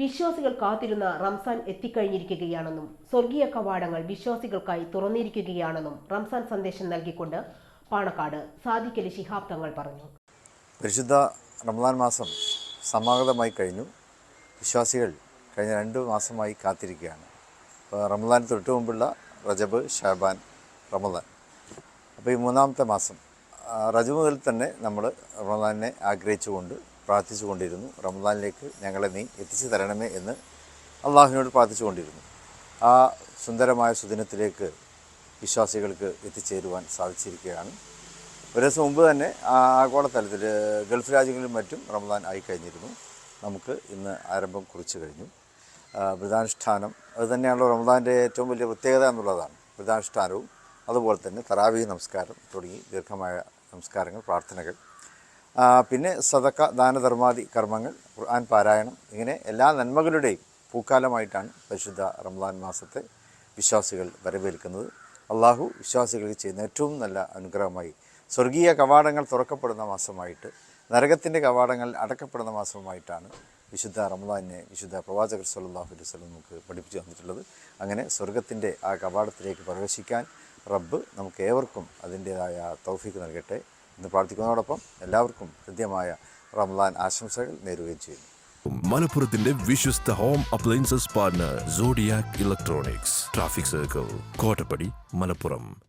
വിശ്വാസികൾ കാത്തിരുന്ന റംസാൻ എത്തിക്കഴിഞ്ഞിരിക്കുകയാണെന്നും സ്വർഗീയ കവാടങ്ങൾ വിശ്വാസികൾക്കായി തുറന്നിരിക്കുകയാണെന്നും റംസാൻ സന്ദേശം നൽകിക്കൊണ്ട് പാണക്കാട് സാദിഖലി ശിഹാബ് തങ്ങൾ പറഞ്ഞു. പരിശുദ്ധ റംസാൻ മാസം സമാഗതമായി കഴിഞ്ഞു. വിശ്വാസികൾ കഴിഞ്ഞ രണ്ട് മാസമായി കാത്തിരിക്കുകയാണ്. റംസാൻ തൊട്ട് മുമ്പുള്ള റജബ് ഷാബാൻ റമദാൻ. അപ്പോൾ ഈ മൂന്നാമത്തെ മാസം റജബ് മുതൽ തന്നെ നമ്മൾ റമദാനെ ആഗ്രഹിച്ചുകൊണ്ട് പ്രാർത്ഥിച്ചുകൊണ്ടിരുന്നു. റമദാനിലേക്ക് ഞങ്ങളെ നീ എത്തിച്ചു തരണമേ എന്ന് അള്ളാഹുവിനോട് പ്രാർത്ഥിച്ചുകൊണ്ടിരുന്നു. ആ സുന്ദരമായ സുദിനത്തിലേക്ക് വിശ്വാസികൾക്ക് എത്തിച്ചേരുവാൻ സാധിച്ചിരിക്കുകയാണ്. ഒരു ദിവസം മുമ്പ് തന്നെ ആഗോളതലത്തിൽ ഗൾഫ് രാജ്യങ്ങളിലും മറ്റും റമദാൻ ആയിക്കഴിഞ്ഞിരുന്നു. നമുക്ക് ഇന്ന് ആരംഭം കുറിച്ചു കഴിഞ്ഞു. വ്രതാനുഷ്ഠാനം അത് തന്നെയാണല്ലോ റമദാന്റെ ഏറ്റവും വലിയ പ്രത്യേകത എന്നുള്ളതാണ്. വ്രതാനുഷ്ഠാനവും അതുപോലെ തന്നെ തറാവി നമസ്കാരം തുടങ്ങി ദീർഘമായ നമസ്കാരങ്ങൾ പ്രാർത്ഥനകൾ. പിന്നെ സദക്ക ദാനധർമാദി കർമ്മങ്ങൾ ഖുർആൻ പാരായണം ഇങ്ങനെ എല്ലാ നന്മകളുടെയും പൂക്കാലമായിട്ടാണ് പരിശുദ്ധ റമദാൻ മാസത്തെ വിശ്വാസികൾ വരവേൽക്കുന്നത്. അള്ളാഹു വിശ്വാസികൾക്ക് ചെയ്യുന്ന ഏറ്റവും നല്ല അനുഗ്രഹമായി. സ്വർഗീയ കവാടങ്ങൾ തുറക്കപ്പെടുന്ന മാസമായിട്ട് നരകത്തിന്റെ കവാടങ്ങൾ അടക്കപ്പെടുന്ന മാസമായിട്ടാണ് വിശുദ്ധ റമദാനെ വിശുദ്ധ പ്രവാചകർ സല്ലാഹു അലൈഹി വസല്ലം നമുക്ക് പഠിപ്പിച്ചു തന്നിട്ടുള്ളത്. അങ്ങനെ സ്വർഗത്തിന്റെ ആ കവാടത്തിലേക്ക് പ്രവേശിക്കാൻ റബ്ബ് നമുക്ക് ഏവർക്കും അതിന്റേതായ തൗഫീക്ക് നൽകട്ടെ. എന്ന് പ്രാർത്ഥിക്കുന്നതോടൊപ്പം എല്ലാവർക്കും ഹൃദ്യമായ റംലാൻ ആശംസകൾ നേരുകയും ചെയ്യുന്നു. മലപ്പുറത്തിന്റെ വിശ്വസ്ത home appliances partner electronics traffic circle Kottappadi Malappuram.